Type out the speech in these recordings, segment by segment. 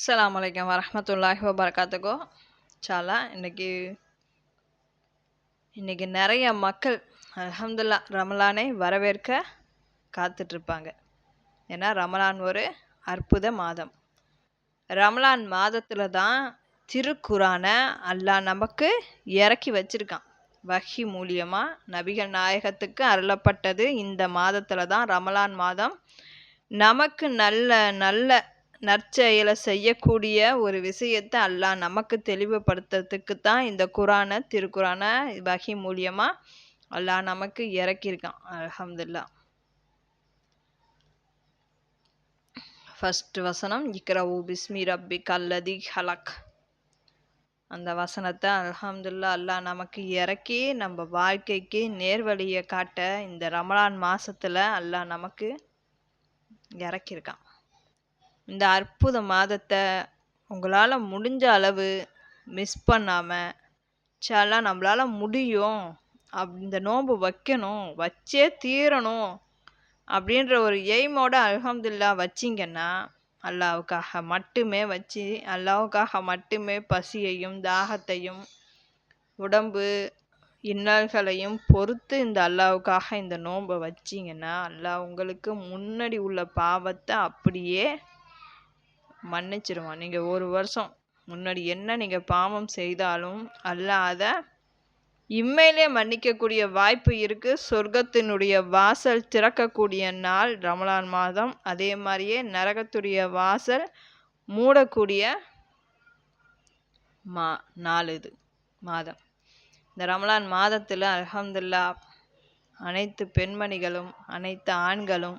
அஸ்ஸலாமு அலைக்கும் வரமத்துல்லாஹி வபர்காத்துக்கோ சாலா இன்றைக்கி இன்றைக்கி நிறைய மக்கள் அலமதுல்லா ரமலானை வரவேற்க காத்துட்ருப்பாங்க. ஏன்னா ரமலான் ஒரு அற்புத மாதம். ரமலான் மாதத்தில் தான் திருக்குரானை அல்லாஹ் நமக்கு இறக்கி வச்சிருக்கான். வஹி மூலியமாக நபிகள் நாயகத்துக்கு அருளப்பட்டது இந்த மாதத்தில் தான் ரமலான் மாதம். நமக்கு நல்ல நல்ல நற்செயலை செய்யக்கூடிய ஒரு விஷயத்தை அல்லாஹ் நமக்கு தெளிவுபடுத்துறதுக்கு தான் இந்த குரானை திருக்குறானை வகி மூலியமாக அல்லாஹ் நமக்கு இறக்கியிருக்கான். அலமதுல்லா ஃபஸ்ட் வசனம் இக்ரவு பிஸ்மி ரப்பி கல்லதி ஹலக். அந்த வசனத்தை அலமதுல்லா அல்லாஹ் நமக்கு இறக்கி நம்ம வாழ்க்கைக்கு நேர்வழியை காட்ட இந்த ரமலான் மாசத்துல அல்லாஹ் நமக்கு இறக்கியிருக்கான். இந்த அற்புத மாதத்தை உங்களால் முடிஞ்ச அளவு மிஸ் பண்ணாமல் சாலாம் நம்மளால் முடியும். அப் இந்த நோன்பு வைக்கணும் வச்சே தீரணும் அப்படின்ற ஒரு எய்மோட அலமதுல்லா வச்சிங்கன்னா அல்லாவுக்காக மட்டுமே வச்சு அல்லாவுக்காக மட்டுமே பசியையும் தாகத்தையும் உடம்பு இன்னல்களையும் பொறுத்து இந்த அல்லாவுக்காக இந்த நோன்பை வச்சிங்கன்னா அல்லாஹ் உங்களுக்கு முன்னாடி உள்ள பாவத்தை அப்படியே மன்னிச்சிருவான் நீங்கள் ஒரு வருஷம் முன்னாடி என்ன நீங்கள் பாவம் செய்தாலும் அல்லாத அதை இம்மையிலே மன்னிக்கக்கூடிய வாய்ப்பு இருக்குது சொர்க்கத்தினுடைய வாசல் திறக்கக்கூடிய நாள் ரமலான் மாதம். அதே மாதிரியே நரகத்துடைய வாசல் மூடக்கூடிய மா நாள் இது மாதம். இந்த ரமலான் மாதத்தில் அலமதுல்லா அனைத்து பெண்மணிகளும் அனைத்து ஆண்களும்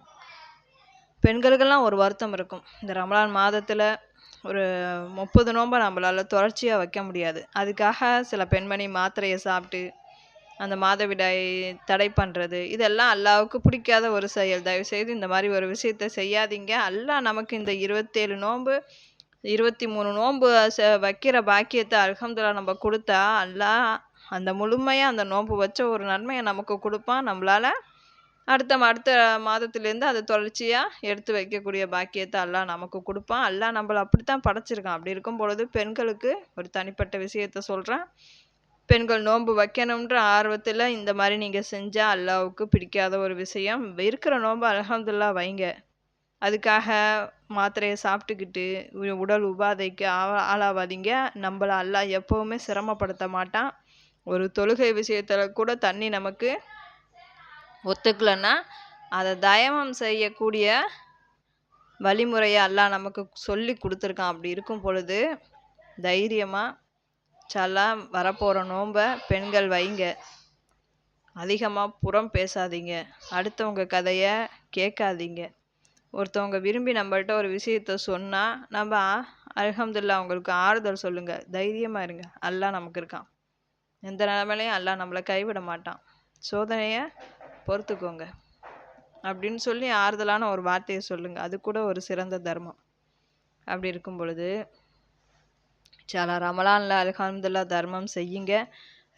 பெண்களுக்கெல்லாம் ஒரு வருத்தம் இருக்கும். இந்த ரமலான் மாதத்தில் ஒரு முப்பது நோன்பை நம்மளால் தொடர்ச்சியாக வைக்க முடியாது. அதுக்காக சில பெண்மணி மாத்திரையை சாப்பிட்டு அந்த மாதவிடாய் தடை பண்ணுறது இதெல்லாம் அல்லாவுக்கு பிடிக்காத ஒரு செயல். தயவுசெய்து இந்த மாதிரி ஒரு விஷயத்த செய்யாதீங்க. அல்லா நமக்கு இந்த இருபத்தேழு நோன்பு இருபத்தி மூணு நோன்பு ச வைக்கிற பாக்கியத்தை அலகம்துல்லா நம்ம கொடுத்தா அல்லா அந்த முழுமையாக அந்த நோன்பு வச்ச ஒரு நன்மையை நமக்கு கொடுப்பான். நம்மளால் அடுத்த அடுத்த மாதத்துலேருந்து அதை தொடர்ச்சியாக எடுத்து வைக்கக்கூடிய பாக்கியத்தை அல்லாஹ் நமக்கு கொடுப்பான். அல்லாஹ் நம்மளை அப்படித்தான் படைச்சிருக்கான். அப்படி இருக்கும் பொழுது பெண்களுக்கு ஒரு தனிப்பட்ட விஷயத்த சொல்கிறேன் பெண்கள் நோன்பு வைக்கணுன்ற ஆர்வத்தில் இந்த மாதிரி நீங்கள் செஞ்சால் அல்லாவுக்கு பிடிக்காத ஒரு விஷயம். இருக்கிற நோன்பு அலகம்துல்லா வைங்க. அதுக்காக மாத்திரையை சாப்பிட்டுக்கிட்டு உடல் உபாதைக்கு ஆ ஆளாவாதீங்க. நம்மளை அல்லாஹ் எப்போவுமே சிரமப்படுத்த மாட்டான். ஒரு தொழுகை விஷயத்தில் கூட தண்ணி நமக்கு ஒத்துக்கலைன்னா அதை தயமம் செய்யக்கூடிய வழிமுறையை அல்லாஹ் நமக்கு சொல்லி கொடுத்துருக்கான். அப்படி இருக்கும் பொழுது தைரியமாக சலா வரப்போகிற நோன்பை பெண்கள் வைங்க. அதிகமாக புறம் பேசாதீங்க. அடுத்தவங்க கதையை கேட்காதீங்க. ஒருத்தவங்க விரும்பி நம்மள்கிட்ட ஒரு விஷயத்த சொன்னால் நம்ம அலமதுல்லா அவங்களுக்கு ஆறுதல் சொல்லுங்கள் தைரியமாக இருங்க. அல்லாஹ் நமக்கு இருக்கான். எந்த நிலமையிலையும் எல்லாம் நம்மளை கைவிட மாட்டான். சோதனையை பொறுத்துக்கோங்க. அப்படின்னு சொல்லி ஆறுதலான ஒரு வார்த்தையை சொல்லுங்கள் அது கூட ஒரு சிறந்த தர்மம். அப்படி இருக்கும் பொழுது சாலா ரமலான்ல அல்ஹம்துல்லா தர்மம் செய்யுங்க.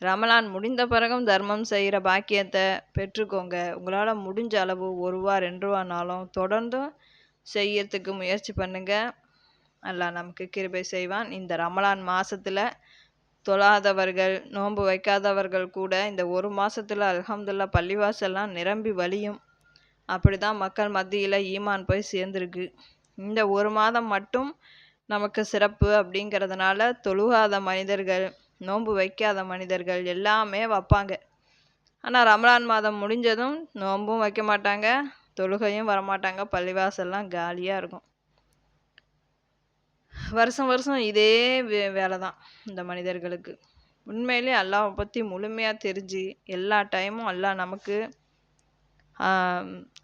ரமலான் முடிந்த பிறகும் தர்மம் செய்கிற பாக்கியத்தை பெற்றுக்கோங்க. உங்களால் முடிஞ்ச அளவு ஒரு ரூபா ரெண்டு ரூபானாலும் தொடர்ந்தும் செய்யறதுக்கு முயற்சி பண்ணுங்க. அல்லாஹ் நமக்கு கிருபை செய்வான். இந்த ரமலான் மாதத்தில் தொழாதவர்கள் நோன்பு வைக்காதவர்கள் கூட இந்த ஒரு மாதத்தில் அல்ஹம்துல்லா பள்ளிவாசல்லாம் நிரம்பி வழியும். அப்படி தான் மக்கள் மத்தியில் ஈமான் போய் சேர்ந்துருக்கு. இந்த ஒரு மாதம் மட்டும் நமக்கு சிறப்பு அப்படிங்கிறதுனால தொழுகாத மனிதர்கள் நோன்பு வைக்காத மனிதர்கள் எல்லாமே வைப்பாங்க. ஆனால் ரமலான் மாதம் முடிஞ்சதும் நோன்பும் வைக்க மாட்டாங்க தொழுகையும் வரமாட்டாங்க பள்ளிவாசல்லாம் காலியாக இருக்கும். வருஷம் வருஷம் இதே வே வேலை தான் இந்த மனிதர்களுக்கு. உண்மையிலே அல்லாவை பற்றி முழுமையாக தெரிஞ்சு எல்லா டைமும் அல்லாஹ் நமக்கு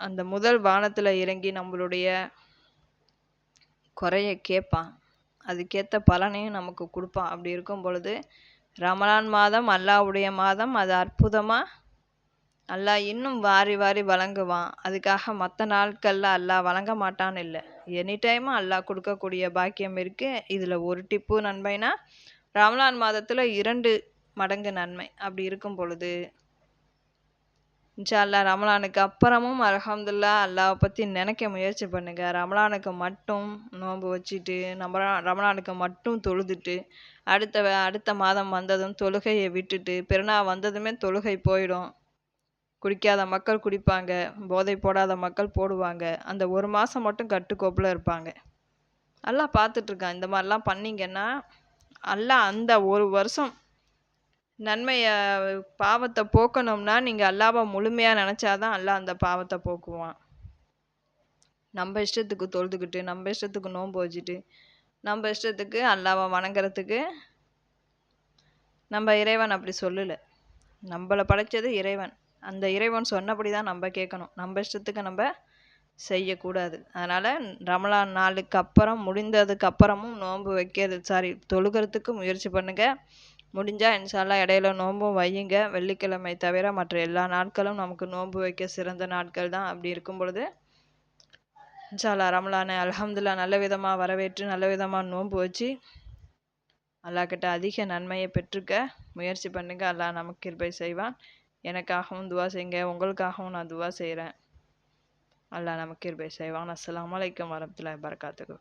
அந்த முதல் வானத்தில் இறங்கி நம்மளுடைய குறைய கேட்பான். அதுக்கேற்ற பலனையும் நமக்கு கொடுப்பான். அப்படி இருக்கும் பொழுது ரமலான் மாதம் அல்லாவுடைய மாதம் அது அற்புதமாக அல்லாஹ் இன்னும் வாரி வாரி வழங்குவான். அதுக்காக மற்ற நாட்களில் அல்லாஹ் வழங்க மாட்டான்னு இல்லை. எனி டைமும் அல்லாஹ் கொடுக்கக்கூடிய பாக்கியம் இருக்குது இதில் ஒரு டிப்பு நன்மைனா ரமலான் மாதத்தில் இரண்டு மடங்கு நன்மை. அப்படி இருக்கும் பொழுது இன்ஷா அல்லாஹ் ரமலானுக்கு அப்புறமும் அல்ஹம்துலில்லாஹ் அல்லாவை பற்றி நினைக்க முயற்சி பண்ணுங்கள் ரமலானுக்கு மட்டும் நோன்பு வச்சுட்டு நம்ம ரமலானுக்கு மட்டும் தொழுதுட்டு அடுத்த அடுத்த மாதம் வந்ததும் தொழுகையை விட்டுட்டு பெருநாள் வந்ததுமே தொழுகை போயிடும். குடிக்காத மக்கள் குடிப்பாங்க போதை போடாத மக்கள் போடுவாங்க. அந்த ஒரு மாதம் மட்டும் கட்டுக்கோப்பில் இருப்பாங்க. எல்லாம் பார்த்துட்ருக்கான் இந்த மாதிரிலாம் பண்ணிங்கன்னா எல்லாம் அந்த ஒரு வருஷம் நன்மையை பாவத்தை போக்கணும்னா நீங்கள் அல்லாவை முழுமையாக நினச்சாதான் அல்லா அந்த பாவத்தை போக்குவான். நம்ம இஷ்டத்துக்கு தொழுதுக்கிட்டு நம்ம இஷ்டத்துக்கு நோன்பு வச்சுட்டு நம்ம இஷ்டத்துக்கு அல்லாவை வணங்குறதுக்கு நம்ம இறைவன் அப்படி சொல்லலை. நம்மளை படைச்சது இறைவன். அந்த இறைவன் சொன்னபடி தான் நம்ம கேட்கணும். நம்ம இஷ்டத்துக்கு நம்ம செய்யக்கூடாது. அதனால் ரமலான் நாளுக்கு அப்புறம் முடிந்ததுக்கு அப்புறமும் நோன்பு வைக்கிறது சாரி தொழுகிறதுக்கு முயற்சி பண்ணுங்கள் முடிஞ்சால் இன்ஷால்லா இடையில நோன்பும் வையுங்க. வெள்ளிக்கிழமை தவிர மற்ற எல்லா நாட்களும் நமக்கு நோன்பு வைக்க சிறந்த நாட்கள் தான் அப்படி இருக்கும் பொழுது. இன்ஷால்லா ரமலானை அலமதுல்லா நல்ல விதமாக வரவேற்று நல்ல விதமாக நோன்பு வச்சு அல்லாஹ் கிட்ட அதிக நன்மையை பெற்றுக்க முயற்சி பண்ணுங்க. அல்லாஹ் நமக்கு கிருபை செய்வான். எனக்காகவும் துவா செய்யுங்க உங்களுக்காகவும் நான் துவா செய்கிறேன் அல்லாஹ் நமக்கு கிருபை செய்வான் அஸ்லாம் வலைக்கம் வரமத்துல்லாஹி பறக்காத்துக்கு